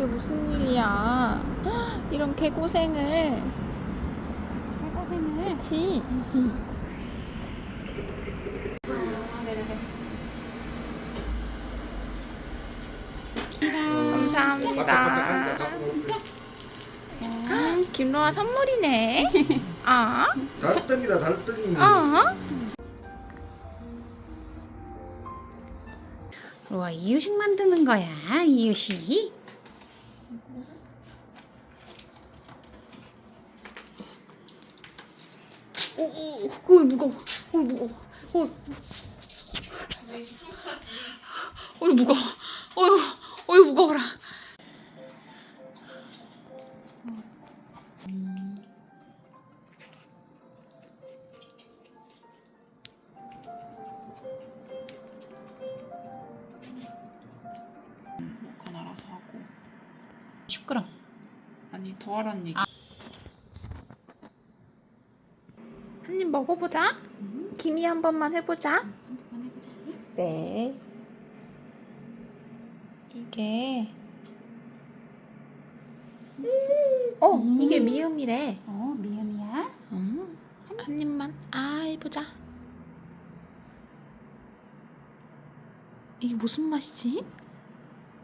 이게 무슨 일이야? 이런 개고생을. 해고생을 그치? 감사합니다. 김로아 선물이네. 아, 달덩이다 달덩이 아. 로아 이유식 만드는 거야. 이유식. 오, 오, 오, 무거워. 오, 무거워. 오. 어이 무거워. 어이, 어이 무거워라. 알아서 하고 시끄러. 아니 더 하란 얘기 한입 먹어보자. 김이 한 번만 해보자. 한번 해보자 네. 이게 어 이게 미음이래. 어 미음이야 음, 한 입만 아 해보자. 이게 무슨 맛이지?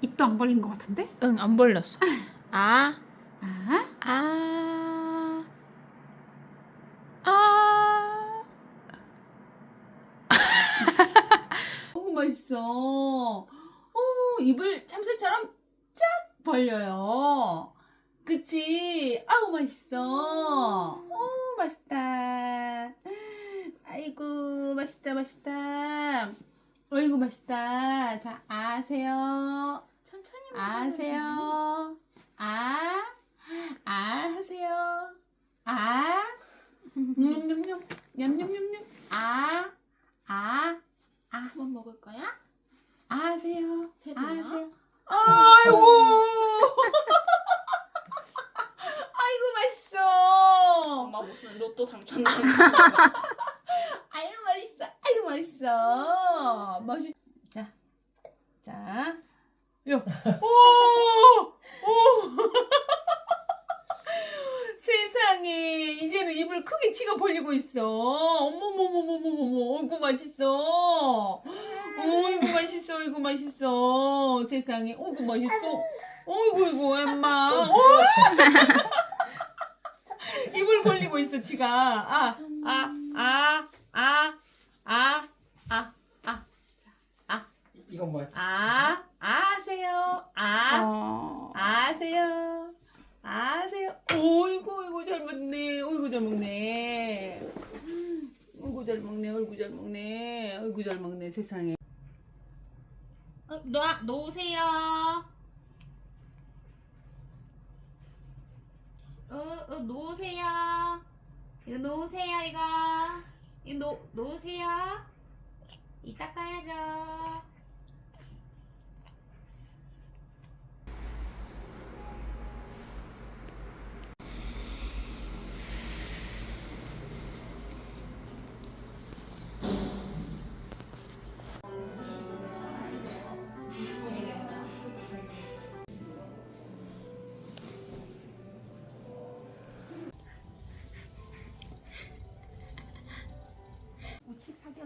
입도 안 벌린 것 같은데 응 안 벌렸어. 아 아 아. 아. 너무 맛 있어. 오 입을 참새처럼 쫙 벌려요. 그치? 아우 맛있어. 오 맛있다. 아이고 맛있다 맛있다. 아이고 맛있다. 자 아세요? 천천히 아세요? 아, 아 하세요. 아, 냠냠냠, 냠냠냠냠. 아, 아, 아, 한번 먹을 거야? 아 하세요. 아 해보요? 하세요. 아이고, 아이고 맛있어. 엄마 무슨 로또 당첨된 아이고 맛있어. 아이고 맛있어. 맛있. 자, 자, 야, 오, 오. 세상에 이제는 입을 크게 치가 벌리고 있어. 어머머머머머머머, 어이구 맛있어. 어이구 맛있어, 어이구 맛있어. 세상에, 어이구 맛있어. 어이구 이구 엄마. 어? 입을 벌리고 있어 치가. 아, 아, 아, 아, 아, 아, 아, 이건 뭐야? 아, 아세요. 아. 어. 아세요. 아세요. 오이고, 이고 잘 먹네. 어이구 잘 먹네. 어이구 잘 먹네. 어이구 잘 먹네. 어이구 잘 먹네. 세상에. 어, 놓, 놓으세요. 어, 어, 놓으세요. 이거 놓으세요 이거. 이거 놓, 놓으세요. 이따 까야죠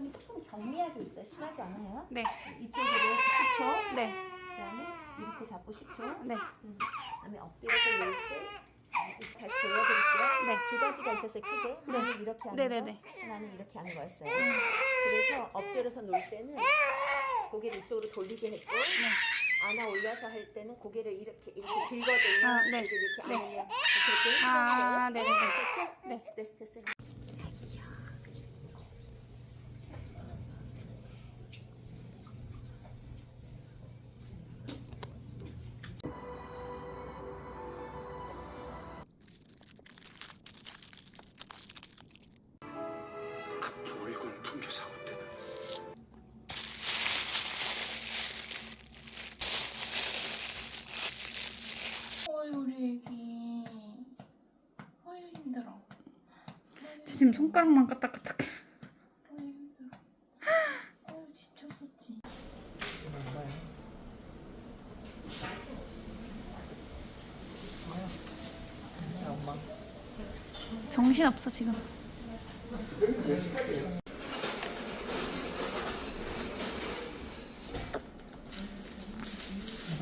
사경이 조금 경미하게 있어. 심하지 않아요? 네. 이쪽으로 10초. 네. 그다음에 이렇게 잡고 10초. 네. 그다음에 엎드려서 놓을 때 다시 보여드릴게요. 네. 두 가지가 있었어요. 크게. 하나는 이렇게 하는 네네네. 거, 하나는 이렇게 하는 거였어요. 그래서 엎드려서 놓을 때는 고개를 이쪽으로 돌리게 했고 안아 올려서 할 때는 고개를 이렇게 이렇게 들거든요. 아, 네. 그리고 이렇게 네. 안으면 이렇게 아, 이렇게 네네네. 아셨죠? 네. 네, 됐어요. 지금 손가락만 까딱까딱해. 정신 없어 지금.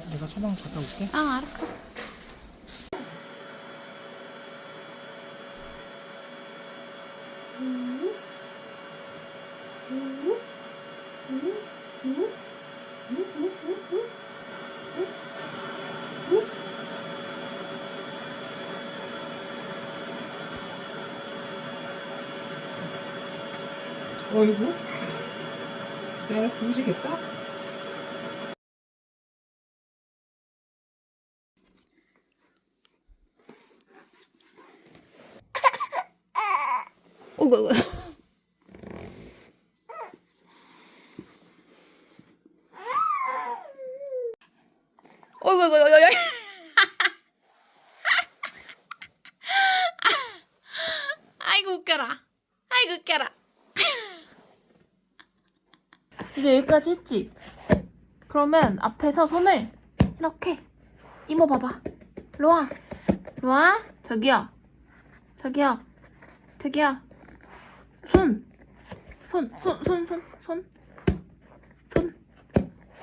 내가 처방 갔다 올게. 아 알았어. 어이구. 내가 부으시겠다? 어이구 어이구 어이구. 어이구. 아이고 웃겨라. 아이고 웃겨라. 이제 여기까지 했지? 그러면 앞에서 손을 이렇게 이모 봐봐. 로아, 로아, 저기요, 저기요, 저기요. 손, 손, 손, 손, 손, 손, 손.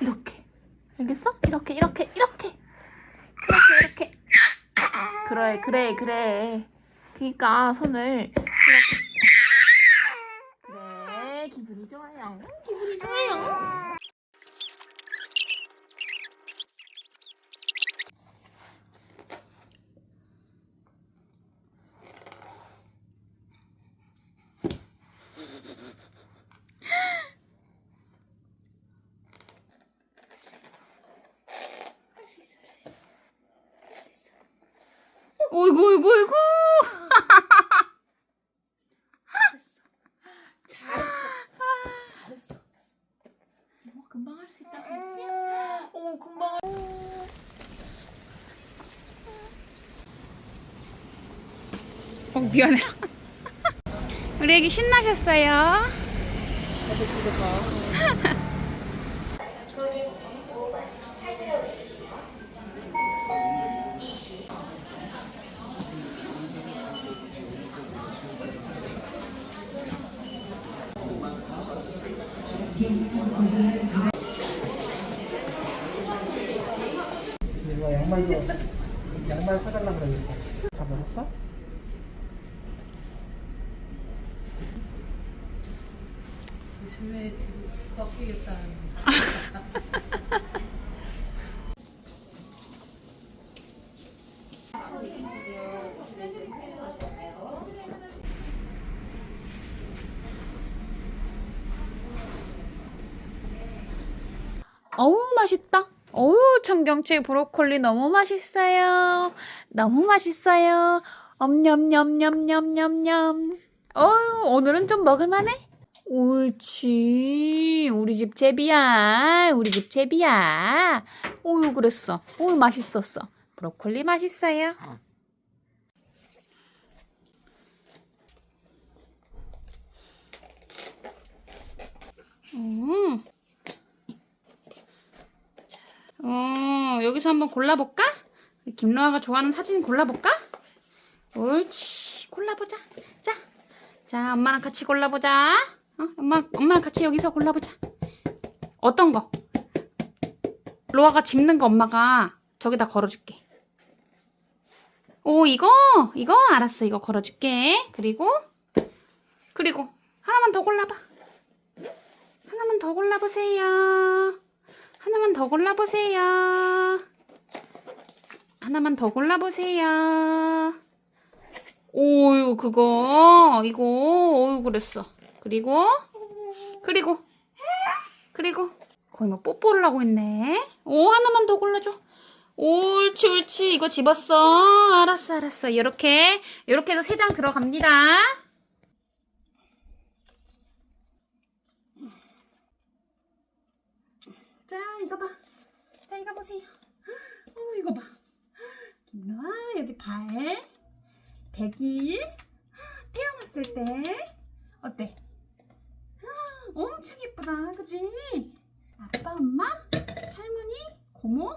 이렇게. 알겠어? 이렇게, 이렇게, 이렇게. 이렇게, 이렇게. 그래, 그래, 그래. 그니까 손을 이렇게. 그래, 기분이 좋아요. 기분이 좋아요. 어이구, 어이구, 어이구. 잘했어. 이모 금방 할 수 있다 그랬지? 어, 금방 할... 어, 미안해. 우리 애기 신나셨어요? 내가 양말 이거 양말 사달라 그러니까. 다 먹었어? 어우 맛있다. 어우 청경채 브로콜리 너무 맛있어요. 너무 맛있어요. 엄냠냠냠냠냠냠. 어우 오늘은 좀 먹을만해. 옳지. 우리 집 제비야. 우리 집 제비야. 어우 그랬어. 어우 맛있었어. 브로콜리 맛있어요. 음. 어, 여기서 한번 골라볼까? 김로아가 좋아하는 사진 골라볼까? 옳지. 골라보자. 자, 자, 엄마랑 같이 골라보자. 어? 엄마, 엄마랑 같이 여기서 골라보자. 어떤 거? 로아가 집는 거 엄마가 저기다 걸어줄게. 오, 이거? 이거? 알았어. 이거 걸어줄게. 그리고, 그리고, 하나만 더 골라봐. 하나만 더 골라보세요. 하나만 더 골라보세요. 하나만 더 골라보세요. 오, 이거 그거, 이거, 어유 그랬어. 그리고, 그리고, 그리고, 거의 뭐 뽀뽀를 하고 있네. 오, 하나만 더 골라줘. 옳지, 옳지. 이거 집었어. 알았어, 알았어. 요렇게, 요렇게 해서 세 장 들어갑니다. 자, 이거 봐. 자, 이거 보세요. 어, 이거 봐. 김로아, 여기 발. 100일. 태어났을 때. 어때? 엄청 예쁘다. 그지? 아빠, 엄마, 할머니, 고모,